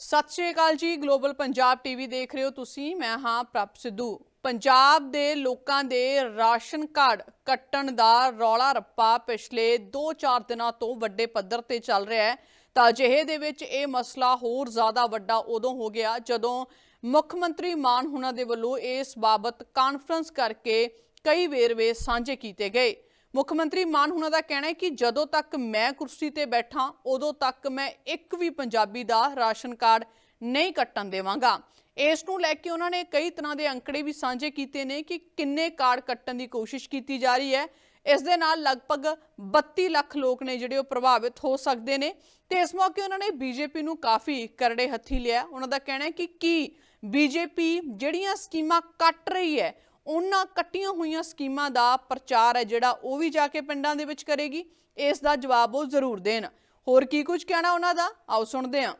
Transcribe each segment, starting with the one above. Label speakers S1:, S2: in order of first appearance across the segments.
S1: ਸਤਿ ਸ਼੍ਰੀ ਅਕਾਲ ਜੀ global Punjab TV ਦੇਖ ਰਹੇ ਹੋ ਤੁਸੀਂ, ਮੈਂ ਹਾਂ ਪ੍ਰਭ ਸਿੱਧੂ। ਪੰਜਾਬ ਦੇ ਲੋਕਾਂ ਦੇ ਰਾਸ਼ਨ ਕਾਰਡ ਕੱਟਣ ਦਾ ਰੌਲਾ ਰੱਪਾ ਪਿਛਲੇ 2-4 ਦਿਨਾਂ ਤੋਂ ਵੱਡੇ ਪੱਧਰ ਤੇ ਚੱਲ ਰਿਹਾ ਹੈ। ਤਾਂ ਅਜਿਹੇ ਦੇ ਵਿੱਚ ਇਹ ਮਸਲਾ ਹੋਰ ਜ਼ਿਆਦਾ ਵੱਡਾ ਉਦੋਂ ਹੋ ਗਿਆ ਜਦੋਂ ਮੁੱਖ ਮੰਤਰੀ ਮਾਨ ਹੁਣਾਂ ਦੇ ਵੱਲੋਂ ਇਸ ਬਾਬਤ ਕਾਨਫਰੰਸ ਕਰਕੇ ਕਈ ਵੇਰਵੇ ਸਾਂਝੇ ਕੀਤੇ ਗਏ। ਮੁੱਖ ਮੰਤਰੀ ਮਾਨ ਹੁਣਾਂ ਦਾ ਕਹਿਣਾ ਹੈ ਕਿ ਜਦੋਂ ਤੱਕ ਮੈਂ ਕੁਰਸੀ ਤੇ ਬੈਠਾ, ਉਦੋਂ ਤੱਕ ਮੈਂ ਇੱਕ ਵੀ ਪੰਜਾਬੀ ਦਾ ਰਾਸ਼ਨ ਕਾਰਡ ਨਹੀਂ ਕੱਟਣ ਦੇਵਾਂਗਾ। ਇਸ ਨੂੰ ਲੈ ਕੇ ਉਹਨਾਂ ਨੇ ਕਈ ਤਰ੍ਹਾਂ ਦੇ ਅੰਕੜੇ ਵੀ ਸਾਂਝੇ ਕੀਤੇ ਨੇ ਕਿ ਕਿੰਨੇ ਕਾਰਡ ਕੱਟਣ ਦੀ ਕੋਸ਼ਿਸ਼ ਕੀਤੀ ਜਾ ਰਹੀ ਹੈ। ਇਸ ਦੇ ਨਾਲ ਲਗਭਗ 32 ਲੱਖ ਲੋਕ ਨੇ ਜਿਹੜੇ ਉਹ ਪ੍ਰਭਾਵਿਤ ਹੋ ਸਕਦੇ ਨੇ ਤੇ ਇਸ ਮੌਕੇ ਉਹਨਾਂ ਨੇ ਬੀਜੇਪੀ ਨੂੰ ਕਾਫੀ ਕਰੜੇ ਹੱਥੀ ਲਿਆ। ਉਹਨਾਂ ਦਾ ਕਹਿਣਾ ਹੈ ਕਿ ਕੀ ਬੀਜੇਪੀ ਜਿਹੜੀਆਂ ਸਕੀਮਾਂ ਕੱਟ ਰਹੀ ਹੈ ਉਹਨਾਂ ਕੱਟੀਆਂ ਹੋਈਆਂ ਸਕੀਮਾਂ ਦਾ ਪ੍ਰਚਾਰ ਹੈ ਜਿਹੜਾ ਉਹ ਵੀ ਜਾ ਕੇ ਪਿੰਡਾਂ ਦੇ ਵਿੱਚ ਕਰੇਗੀ। ਇਸ ਦਾ ਜਵਾਬ ਉਹ ਜ਼ਰੂਰ ਦੇਣ। ਹੋਰ ਕੀ ਕੁਝ ਕਹਿਣਾ ਉਹਨਾਂ ਦਾ? ਆਓ ਸੁਣਦੇ ਹਾਂ।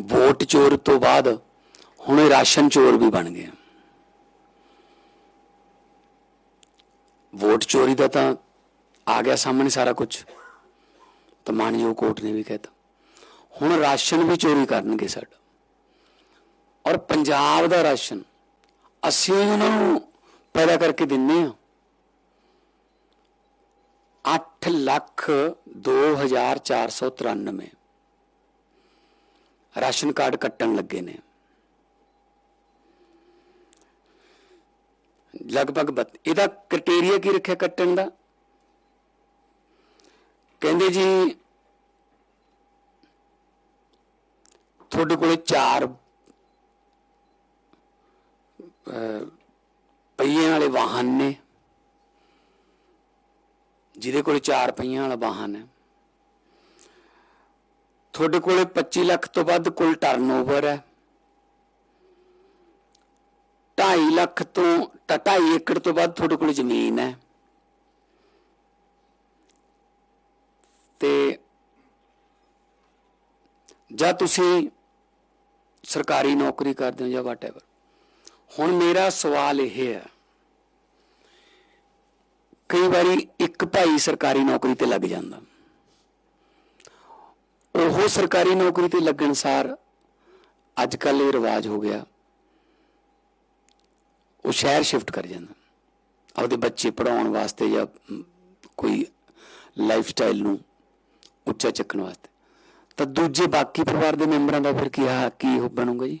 S2: ਵੋਟ ਚੋਰ ਤੋਂ ਬਾਅਦ ਹੁਣ ਰਾਸ਼ਨ ਚੋਰ ਵੀ ਬਣ ਗਏ ਵੋਟ ਚੋਰੀ ਦਾ ਤਾਂ ਆ ਗਿਆ ਸਾਹਮਣੇ ਸਾਰਾ ਕੁਝ। ਤਾਂ ਮਾਨਯੋਗ ਕੋਰਟ ਨੇ ਵੀ ਕਹਿਤਾ। ਹੁਣ ਰਾਸ਼ਨ ਵੀ ਚੋਰੀ ਕਰਨਗੇ ਸਾਡਾ। ਔਰ ਪੰਜਾਬ ਦਾ ਰਾਸ਼ਨ, ਅਸੀਂ ਉਹਨਾਂ ਨੂੰ ਪੈਦਾ ਕਰਕੇ ਦਿੰਨੇ ਆ। 8 ਲੱਖ 2493 ਰਾਸ਼ਨ ਕਾਰਡ ਕੱਟਣ ਲੱਗੇ ਨੇ। ਲਗਭਗ ਇਹਦਾ ਕ੍ਰਾਈਟੇਰੀਆ ਕੀ ਰੱਖਿਆ ਕੱਟਣ ਦਾ? ਕਹਿੰਦੇ ਜੀ, ਤੁਹਾਡੇ ਕੋਲੇ ਚਾਰ ਪਹੀਆਂ ਵਾਲੇ ਵਾਹਨ ਨੇ। ਜਿਹਦੇ ਕੋਲ ਚਾਰ ਪਹੀਆਂ ਵਾਲਾ ਵਾਹਨ ਹੈ। ਤੁਹਾਡੇ ਕੋਲੇ 25 ਲੱਖ ਤੋਂ ਵੱਧ ਕੁੱਲ ਟਰਨਓਵਰ ਹੈ। 2.5 ਲੱਖ ਤੋਂ 2.5 ਏਕੜ ਤੋਂ ਵੱਧ ਤੁਹਾਡੇ ਕੋਲ ਜ਼ਮੀਨ ਹੈ। ਤੇ ਜਾਂ ਤੁਸੀਂ ਸਰਕਾਰੀ ਨੌਕਰੀ ਕਰਦੇ ਹੋ ਜਾਂ ਵਾਟਐਵਰ ਹੁਣ ਮੇਰਾ ਸਵਾਲ ਇਹ ਹੈ, ਕਈ ਵਾਰੀ ਇੱਕ ਭਾਈ ਸਰਕਾਰੀ ਨੌਕਰੀ ਤੇ ਲੱਗ ਜਾਂਦਾ। ਉਹ ਸਰਕਾਰੀ ਨੌਕਰੀ ਤੇ ਲੱਗਣ ਸਾਰ ਅੱਜ ਕੱਲ ਇਹ ਰਿਵਾਜ ਹੋ ਗਿਆ, ਉਹ ਸ਼ਹਿਰ ਸ਼ਿਫਟ ਕਰ ਜਾਂਦਾ। ਆਪਦੇ ਬੱਚੇ ਪੜਾਉਣ ਵਾਸਤੇ ਜਾਂ ਕੋਈ ਲਾਈਫ ਸਟਾਈਲ ਨੂੰ ਉੱਚਾ ਚੱਕਣ ਵਾਸਤੇ। ਤਾਂ ਦੂਜੇ ਬਾਕੀ ਪਰਿਵਾਰ ਦੇ ਮੈਂਬਰਾਂ ਦਾ ਫਿਰ ਕੀ ਹਾ, ਕੀ ਉਹ ਬਣੂਗਾ ਜੀ?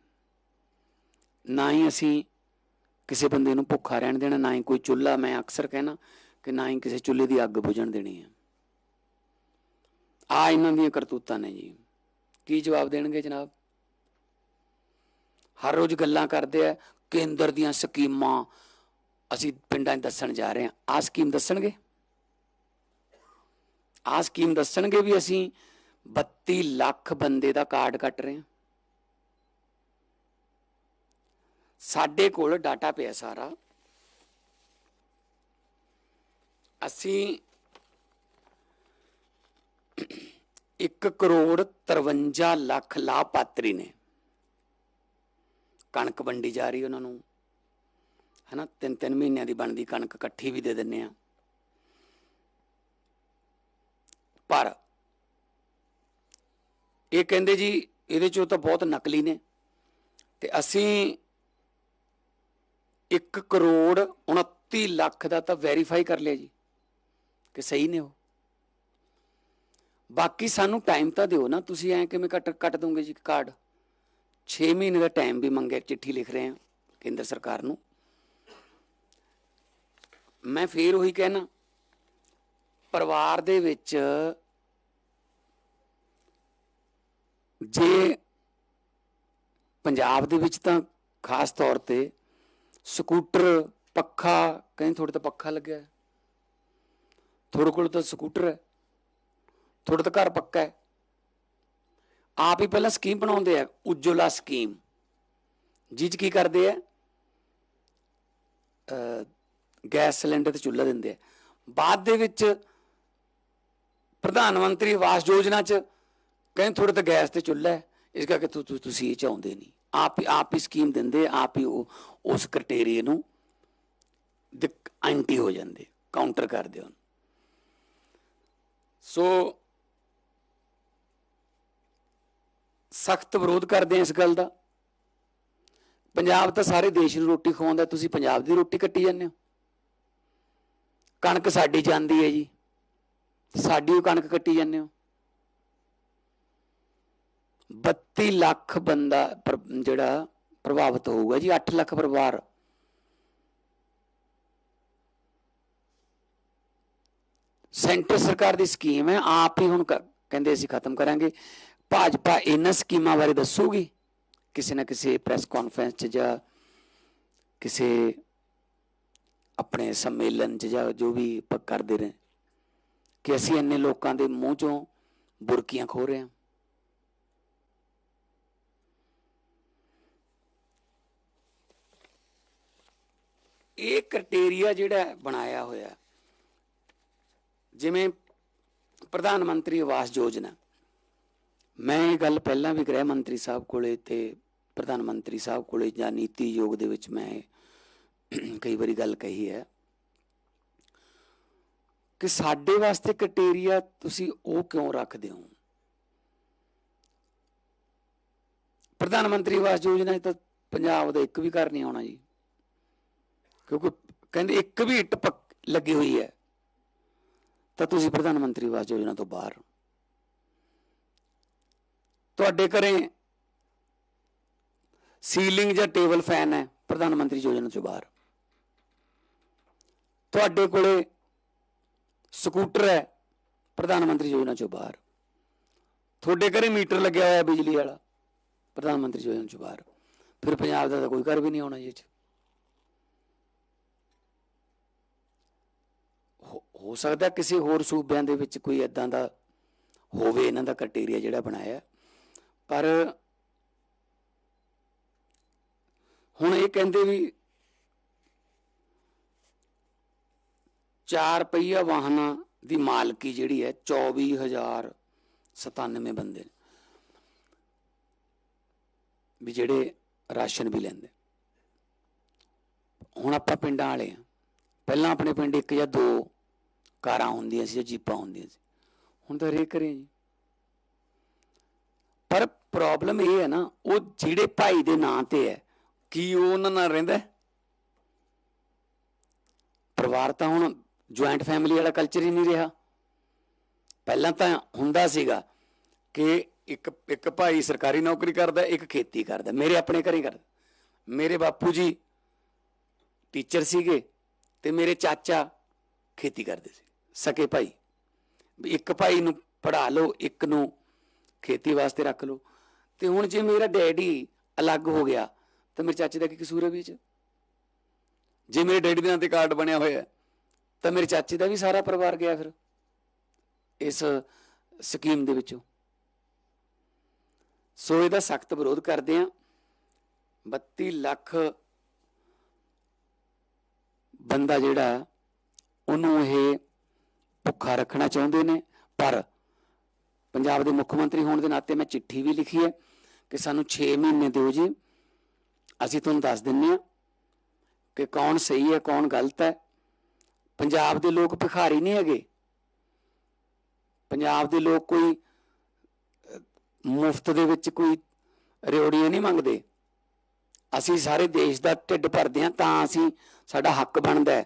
S2: ਨਾ ਹੀ ਅਸੀਂ ਕਿਸੇ ਬੰਦੇ ਨੂੰ ਭੁੱਖਾ ਰਹਿਣ ਦੇਣਾ, ਨਾ ਹੀ ਕੋਈ ਚੁੱਲ੍ਹਾ, ਮੈਂ ਅਕਸਰ ਕਹਿਣਾ ਕਿ ਨਾ ਹੀ ਕਿਸੇ ਚੁੱਲ੍ਹੇ ਦੀ ਅੱਗ ਬੁਝਣ ਦੇਣੀ ਹੈ। ਆ ਇਹਨਾਂ ਦੀਆਂ ਕਰਤੂਤਾਂ ਨੇ ਜੀ। ਕੀ ਜਵਾਬ ਦੇਣਗੇ ਜਨਾਬ? ਹਰ ਰੋਜ਼ ਗੱਲਾਂ ਕਰਦੇ ਆ, ਕੇਂਦਰ ਦੀਆਂ ਸਕੀਮਾਂ ਅਸੀਂ ਪਿੰਡਾਂ 'ਚ ਦੱਸਣ ਜਾ ਰਹੇ ਹਾਂ। ਆ ਸਕੀਮ ਦੱਸਣਗੇ? ਆ ਸਕੀਮ ਦੱਸਣਗੇ ਵੀ ਅਸੀਂ 32 ਲੱਖ ਬੰਦੇ ਦਾ ਕਾਰਡ ਕੱਟ ਰਹੇ ਹਾਂ। ਸਾਡੇ ਕੋਲ ਡਾਟਾ ਪਿਆ ਸਾਰਾ। ਅਸੀਂ 1 ਕਰੋੜ 53 ਲੱਖ ਲਾਭਪਾਤਰੀ ਨੇ। ਕਣਕ ਵੰਡੀ ਜਾ ਰਹੀ ਉਹਨਾਂ ਨੂੰ। ਹਨਾ ਤਿੰਨ ਤਿੰਨ ਮਹੀਨਿਆਂ ਦੀ ਬਣਦੀ ਕਣਕ ਇਕੱਠੀ ਵੀ ਦੇ ਦਿੰਨੇ ਆ। ਪਰ ਇਹ ਕਹਿੰਦੇ ਜੀ, ਇਹਦੇ ਚੋਂ ਤਾਂ ਬਹੁਤ ਨਕਲੀ ਨੇ। ਤੇ ਅਸੀਂ 1 ਕਰੋੜ 29 ਲੱਖ ਦਾ ਤਾਂ ਵੈਰੀਫਾਈ ਕਰ ਲਿਆ ਜੀ, ਕਿ ਸਹੀ ਨੇ ਉਹ। ਬਾਕੀ ਸਾਨੂੰ ਟਾਈਮ ਤਾਂ ਦਿਓ ਨਾ, ਤੁਸੀਂ ਐ ਕਿਵੇਂ ਕੱਟ ਕੱਟ ਦੋਗੇ ਜੀ ਕਾਰਡ 6 ਮਹੀਨੇ ਦਾ ਟਾਈਮ ਵੀ ਮੰਗਿਆ, ਚਿੱਠੀ ਲਿਖ ਰਹੇ ਆ ਕੇਂਦਰ ਸਰਕਾਰ ਨੂੰ। ਮੈਂ ਫੇਰ ਉਹੀ ਕਹਿਣਾ, ਪਰਿਵਾਰ ਦੇ ਵਿੱਚ ਜੇ ਪੰਜਾਬ ਦੇ ਵਿੱਚ ਤਾਂ ਖਾਸ ਤੌਰ ਤੇ ਸਕੂਟਰ, ਪੱਖਾ, ਕਹਿੰਦੇ ਤੁਹਾਡੇ ਤਾਂ ਪੱਖਾ ਲੱਗਿਆ। ਤੁਹਾਡੇ ਕੋਲ ਤਾਂ ਸਕੂਟਰ ਹੈ। ਤੁਹਾਡਾ ਤਾਂ ਘਰ ਪੱਕਾ ਹੈ। ਆਪ ਹੀ ਪਹਿਲਾਂ ਸਕੀਮ ਬਣਾਉਂਦੇ ਆ, ਉਜਵਲਾ ਸਕੀਮ। ਜਿਹ 'ਚ ਕੀ ਕਰਦੇ ਆ? ਗੈਸ ਸਿਲੰਡਰ ਤੇ ਚੁੱਲ੍ਹਾ ਦਿੰਦੇ ਆ। ਬਾਅਦ ਦੇ ਵਿੱਚ ਪ੍ਰਧਾਨ ਮੰਤਰੀ ਆਵਾਸ ਯੋਜਨਾ 'ਚ ਕਹਿੰਦੇ ਥੋੜੇ ਤਾਂ ਗੈਸ ਤੇ ਚੁੱਲ੍ਹਾ ਹੈ। ਇਸ ਕਰਕੇ ਤੁ- ਤੁਸੀਂ ਇਹ ਚਾਹੁੰਦੇ ਨਹੀਂ। ਆਪ ਹੀ ਆਪ ਹੀ ਸਕੀਮ ਦਿੰਦੇ ਆਪ ਹੀ ਉਹ ਉਸ ਕ੍ਰਾਈਟੇਰੀਆ ਨੂੰ ਐਂਟੀ ਹੋ ਜਾਂਦੇ ਕਾਊਂਟਰ ਕਰਦੇ ਉਹਨੂੰ। ਸੋ ਸਖਤ ਵਿਰੋਧ ਕਰਦੇ ਆ ਇਸ ਗੱਲ ਦਾ। ਪੰਜਾਬ ਤਾਂ ਸਾਰੇ ਦੇਸ਼ ਨੂੰ ਰੋਟੀ ਖਵਾਉਂਦਾ, ਤੁਸੀਂ ਪੰਜਾਬ ਦੀ ਰੋਟੀ ਕੱਟੀ ਜਾਂਦੇ ਹੋ। ਕਣਕ ਸਾਡੀ ਜਾਂਦੀ ਹੈ ਜੀ। ਸਾਡੀ ਉਹ ਕਣਕ ਕੱਟੀ ਜਾਂਦੇ ਹੋ। 32 ਲੱਖ ਬੰਦਾ ਪਰ- ਜਿਹੜਾ ਪ੍ਰਭਾਵਿਤ ਹੋਊਗਾ ਜੀ 8 ਲੱਖ ਪਰਿਵਾਰ। ਸੈਂਟਰ ਸਰਕਾਰ ਦੀ ਸਕੀਮ ਹੈ, ਆਪ ਹੀ ਹੁਣ ਕਹਿੰਦੇ ਅਸੀਂ ਖਤਮ ਕਰਾਂਗੇ। ਭਾਜਪਾ ਇਹਨਾਂ ਸਕੀਮਾਂ ਬਾਰੇ ਦੱਸੂਗੀ? ਕਿਸੇ ਨਾ ਕਿਸੇ ਪ੍ਰੈਸ ਕਾਨਫਰੰਸ 'ਚ ਜਾਂ ਕਿਸੇ ਆਪਣੇ ਸੰਮੇਲਨ 'ਚ ਜਾਂ ਜੋ ਵੀ ਕਰਦੇ ਰਹੇ। ਕਿ ਅਸੀਂ ਇੰਨੇ ਲੋਕਾਂ ਦੇ ਮੂੰਹ 'ਚੋਂ ਬੁਰਕੀਆਂ ਖੋ ਰਹੇ ਹਾਂ। ਇਹ ਕ੍ਰਾਈਟੇਰੀਆ ਜਿਹੜਾ ਬਣਾਇਆ ਹੋਇਆ ਜਿਵੇਂ ਪ੍ਰਧਾਨ ਮੰਤਰੀ ਆਵਾਸ ਯੋਜਨਾ। ਮੈਂ ਇਹ ਗੱਲ ਪਹਿਲਾਂ ਵੀ ਗ੍ਰਹਿ ਮੰਤਰੀ ਸਾਹਿਬ ਕੋਲੇ ਤੇ ਪ੍ਰਧਾਨ ਮੰਤਰੀ ਸਾਹਿਬ ਕੋਲੇ ਜਾਂ ਨੀਤੀ ਯੋਗ ਦੇ ਵਿੱਚ ਮੈਂ ਕਈ ਵਾਰੀ ਗੱਲ ਕਹੀ ਹੈ ਕਿ ਸਾਡੇ ਵਾਸਤੇ ਕ੍ਰਾਈਟੇਰੀਆ ਤੁਸੀਂ ਉਹ ਕਿਉਂ ਰੱਖਦੇ ਹੋ? ਪ੍ਰਧਾਨ ਮੰਤਰੀ ਆਵਾਸ ਯੋਜਨਾ ਤਾਂ ਪੰਜਾਬ ਦਾ ਇੱਕ ਵੀ ਘਰ ਨਹੀਂ ਆਉਣਾ ਜੀ। ਕਿਉਂਕਿ ਕਹਿੰਦੇ ਇੱਕ ਵੀ ਇੱਟ ਪੱਕ ਲੱਗੀ ਹੋਈ ਹੈ, ਤਾਂ ਤੁਸੀਂ ਪ੍ਰਧਾਨ ਮੰਤਰੀ ਆਵਾਸ ਯੋਜਨਾ ਤੋਂ ਬਾਹਰ। ਤੁਹਾਡੇ ਘਰੇ ਸੀਲਿੰਗ ਜਾਂ ਟੇਬਲ ਫੈਨ ਹੈ, ਪ੍ਰਧਾਨ ਮੰਤਰੀ ਯੋਜਨਾ ਤੋਂ ਬਾਹਰ। ਤੁਹਾਡੇ ਕੋਲੇ ਸਕੂਟਰ ਹੈ, ਪ੍ਰਧਾਨ ਮੰਤਰੀ ਯੋਜਨਾ 'ਚੋਂ ਬਾਹਰ। ਤੁਹਾਡੇ ਘਰੇ ਮੀਟਰ ਲੱਗਿਆ ਹੋਇਆ ਬਿਜਲੀ ਵਾਲਾ, ਪ੍ਰਧਾਨ ਮੰਤਰੀ ਯੋਜਨਾ 'ਚੋਂ ਬਾਹਰ। ਫਿਰ ਪੰਜਾਬ ਦਾ ਤਾਂ ਕੋਈ ਘਰ ਵੀ ਨਹੀਂ ਆਉਣਾ ਜੀ ਇਹ 'ਚ ਹੋ- ਸਕਦਾ ਕਿਸੇ ਹੋਰ ਸੂਬਿਆਂ ਦੇ ਵਿੱਚ ਕੋਈ ਇਦਾਂ ਦਾ ਹੋਵੇ, ਇਹਨਾਂ ਦਾ ਕ੍ਰਾਈਟੇਰੀਆ ਜਿਹੜਾ ਬਣਾਇਆ। ਪਰ ਹੁਣ ਇਹ ਕਹਿੰਦੇ ਵੀ ਚਾਰ ਪਹੀਆ ਵਾਹਨਾਂ ਦੀ ਮਾਲਕੀ ਜਿਹੜੀ ਹੈ 24097 ਬੰਦੇ ਨੇ ਵੀ ਜਿਹੜੇ ਰਾਸ਼ਨ ਵੀ ਲੈਂਦੇ। ਹੁਣ ਆਪਾਂ ਪਿੰਡਾਂ ਵਾਲੇ ਆ ਪਹਿਲਾਂ ਆਪਣੇ ਪਿੰਡ ਇੱਕ ਜਾਂ ਦੋ ਕਾਰਾਂ ਹੁੰਦੀਆਂ ਸੀ ਜੀਪਾਂ ਹੁੰਦੀਆਂ ਸੀ। ਹੁਣ ਤਾਂ ਹਰੇਕ ਘਰੇ ਜੀ। ਪਰ ਪ੍ਰੋਬਲਮ ਇਹ ਹੈ ਨਾ, ਉਹ ਜਿਹੜੇ ਭਾਈ ਦੇ ਨਾਂ ਤੇ ਹੈ, ਕੀ ਉਹ ਉਹਨਾਂ ਨਾਲ ਰਹਿੰਦਾ ਪਰਿਵਾਰ ਤਾਂ ਹੁਣ ਜੁਆਇੰਟ ਫੈਮਿਲੀ ਵਾਲਾ ਕਲਚਰ ਹੀ ਨਹੀਂ ਰਿਹਾ। ਪਹਿਲਾਂ ਤਾਂ ਹੁੰਦਾ ਸੀਗਾ ਕਿ ਇੱਕ ਇੱਕ ਭਾਈ ਸਰਕਾਰੀ ਨੌਕਰੀ ਕਰਦਾ, ਇੱਕ ਖੇਤੀ ਕਰਦਾ। ਮੇਰੇ ਆਪਣੇ ਘਰੇ ਕਰਦਾ। ਮੇਰੇ ਬਾਪੂ ਜੀ ਟੀਚਰ ਸੀਗੇ ਤੇ ਮੇਰੇ ਚਾਚਾ ਖੇਤੀ ਕਰਦੇ ਸੀ। ਸਕੇ ਭਾਈ। ਵੀ ਇੱਕ ਭਾਈ ਨੂੰ ਪੜਾ ਲਓ, ਇੱਕ ਨੂੰ ਖੇਤੀ ਵਾਸਤੇ ਰੱਖ ਲਓ। ਤੇ ਹੁਣ ਜੇ ਮੇਰਾ ਡੈਡੀ ਅਲੱਗ ਹੋ ਗਿਆ, ਤਾਂ ਮੇਰੇ ਚਾਚੇ ਦਾ ਕੀ ਕਸੂਰ ਹੈ ਵਿੱਚ ਜੇ ਮੇਰੇ ਡੈਡੀ ਦੇ ਨਾਂ ਤੇ ਕਾਰਡ ਬਣਿਆ ਹੋਇਆ ਤਾਂ ਮੇਰੇ ਚਾਚੇ ਦਾ ਵੀ ਸਾਰਾ ਪਰਿਵਾਰ ਗਿਆ ਫਿਰ, ਇਸ ਸਕੀਮ ਦੇ ਵਿੱਚੋਂ। ਸੋ ਇਹਦਾ ਸਖਤ ਵਿਰੋਧ ਕਰਦੇ ਆ 32 ਲੱਖ ਬੰਦਾ ਜਿਹੜਾ ਉਹਨੂੰ ਇਹ ਭੁੱਖਾ ਰੱਖਣਾ ਚਾਹੁੰਦੇ ਨੇ, ਪਰ ਪੰਜਾਬ ਦੇ ਮੁੱਖ ਮੰਤਰੀ ਹੋਣ ਦੇ ਨਾਤੇ ਮੈਂ ਚਿੱਠੀ ਵੀ ਲਿਖੀ ਹੈ ਕਿ ਸਾਨੂੰ 6 ਮਹੀਨੇ ਦਿਓ ਜੀ। ਅਸੀਂ ਤੁਹਾਨੂੰ ਦੱਸ ਦਿੰਨੇ ਆ ਕਿ ਕੌਣ ਸਹੀ ਹੈ, ਕੌਣ ਗਲਤ ਹੈ। ਪੰਜਾਬ ਦੇ ਲੋਕ ਭਿਖਾਰੀ ਨਹੀਂ ਹੈਗੇ। ਪੰਜਾਬ ਦੇ ਲੋਕ ਕੋਈ ਮੁਫਤ ਦੇ ਵਿੱਚ ਕੋਈ ਰਿਓੜੀਆਂ ਨਹੀਂ ਮੰਗਦੇ। ਅਸੀਂ ਸਾਰੇ ਦੇਸ਼ ਦਾ ਢਿੱਡ ਭਰਦੇ ਹਾਂ ਤਾਂ ਅਸੀਂ ਸਾਡਾ ਹੱਕ ਬਣਦਾ ਹੈ।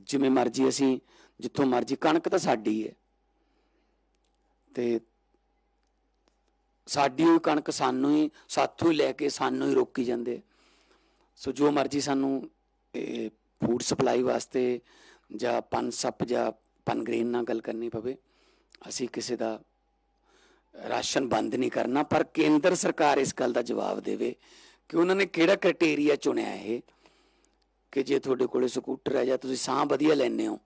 S2: ਜਿਵੇਂ ਮਰਜ਼ੀ ਅਸੀਂ, ਜਿੱਥੋਂ ਮਰਜ਼ੀ, ਕਣਕ ਤਾਂ ਸਾਡੀ ਹੈ ਤੇ ਸਾਡੀ ਉਹ ਕਣਕ ਸਾਨੂੰ ਹੀ, ਸਾਥੋਂ ਹੀ ਲੈ ਕੇ ਸਾਨੂੰ ਹੀ ਰੋਕੀ ਜਾਂਦੇ। ਸੋ ਜੋ ਮਰਜ਼ੀ ਸਾਨੂੰ ਫੂਡ ਸਪਲਾਈ ਵਾਸਤੇ ਜਾਂ ਪਨ ਸੱਪ ਜਾਂ ਪਨ ਗ੍ਰੇਨ ਨਾਲ ਗੱਲ ਕਰਨੀ ਪਵੇ, ਅਸੀਂ ਕਿਸੇ ਦਾ ਰਾਸ਼ਨ ਬੰਦ ਨਹੀਂ ਕਰਨਾ, ਪਰ ਕੇਂਦਰ ਸਰਕਾਰ ਇਸ ਗੱਲ ਦਾ ਜਵਾਬ ਦੇਵੇ ਕਿ ਉਹਨਾਂ ਨੇ ਕਿਹੜਾ ਕ੍ਰਾਈਟੇਰੀਆ ਚੁਣਿਆ ਇਹ। ਕਿ ਜੇ ਤੁਹਾਡੇ ਕੋਲੇ ਸਕੂਟਰ ਹੈ ਜਾਂ ਤੁਸੀਂ ਸਾਹ ਵਧੀਆ ਲੈਂਦੇ ਹੋ,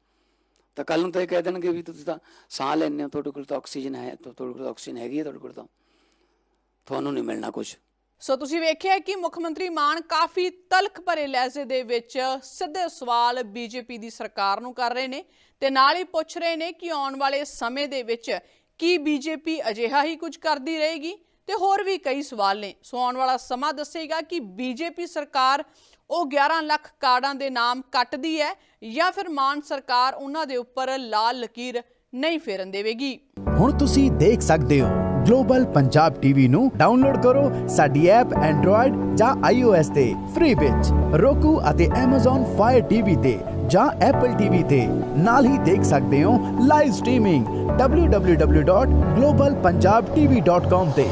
S2: ਤਾਂ ਕੱਲ ਨੂੰ ਤਾਂ ਇਹ ਕਹਿ ਦੇਣਗੇ ਵੀ ਤੁਸੀਂ ਤਾਂ ਸਾਹ ਲੈਂਦੇ ਹੋ, ਤੁਹਾਡੇ ਕੋਲ ਤਾਂ ਆਕਸੀਜਨ ਹੈ ਤੁਹਾਡੇ ਕੋਲ ਆਕਸੀਜਨ ਹੈਗੀ ਹੈ ਤੁਹਾਡੇ ਕੋਲ ਤਾਂ। ਤੁਹਾਨੂੰ ਨਹੀਂ ਮਿਲਣਾ ਕੁਝ
S1: ਸੋ ਤੁਸੀਂ ਵੇਖਿਆ ਕਿ ਮੁੱਖ ਮੰਤਰੀ ਮਾਨ ਕਾਫੀ ਤਲਖ ਭਰੇ ਲਹਿਜ਼ੇ ਦੇ ਵਿੱਚ ਸਿੱਧੇ ਸਵਾਲ ਬੀਜੇਪੀ ਦੀ ਸਰਕਾਰ ਨੂੰ ਕਰ ਰਹੇ ਨੇ ਤੇ ਨਾਲ ਹੀ ਪੁੱਛ ਰਹੇ ਨੇ ਕਿ ਆਉਣ ਵਾਲੇ ਸਮੇਂ ਦੇ ਵਿੱਚ ਕੀ ਬੀਜੇਪੀ ਅਜਿਹਾ ਹੀ ਕੁਝ ਕਰਦੀ ਰਹੇਗੀ ਤੇ ਹੋਰ ਵੀ ਕਈ ਸਵਾਲ ਨੇ। ਸੋ ਆਉਣ ਵਾਲਾ ਸਮਾਂ ਦੱਸੇਗਾ ਕਿ ਬੀਜੇਪੀ ਸਰਕਾਰ ਉਹ 11 ਲੱਖ ਕਾਰਡਾਂ ਦੇ ਨਾਮ ਕੱਟਦੀ ਹੈ ਜਾਂ ਫਿਰ ਮਾਨ ਸਰਕਾਰ ਉਹਨਾਂ ਦੇ ਉੱਪਰ ਲਾਲ ਲਕੀਰ ਨਹੀਂ ਫੇਰਨ ਦੇਵੇਗੀ।
S3: ਹੁਣ ਤੁਸੀਂ ਦੇਖ ਸਕਦੇ ਹੋ, ਗਲੋਬਲ ਪੰਜਾਬ ਟੀਵੀ ਨੂੰ ਡਾਊਨਲੋਡ ਕਰੋ ਸਾਡੀ ਐਪ ਐਂਡਰੋਇਡ ਜਾਂ iOS ਤੇ, ਫ੍ਰੀ ਵਿੱਚ। roku ਅਤੇ Amazon Fire TV ਤੇ ਜਾਂ Apple TV ਤੇ। ਨਾਲ ਹੀ ਦੇਖ ਸਕਦੇ ਹੋ ਲਾਈਵ ਸਟ੍ਰੀਮਿੰਗ www.globalpunjabtv.com ਤੇ।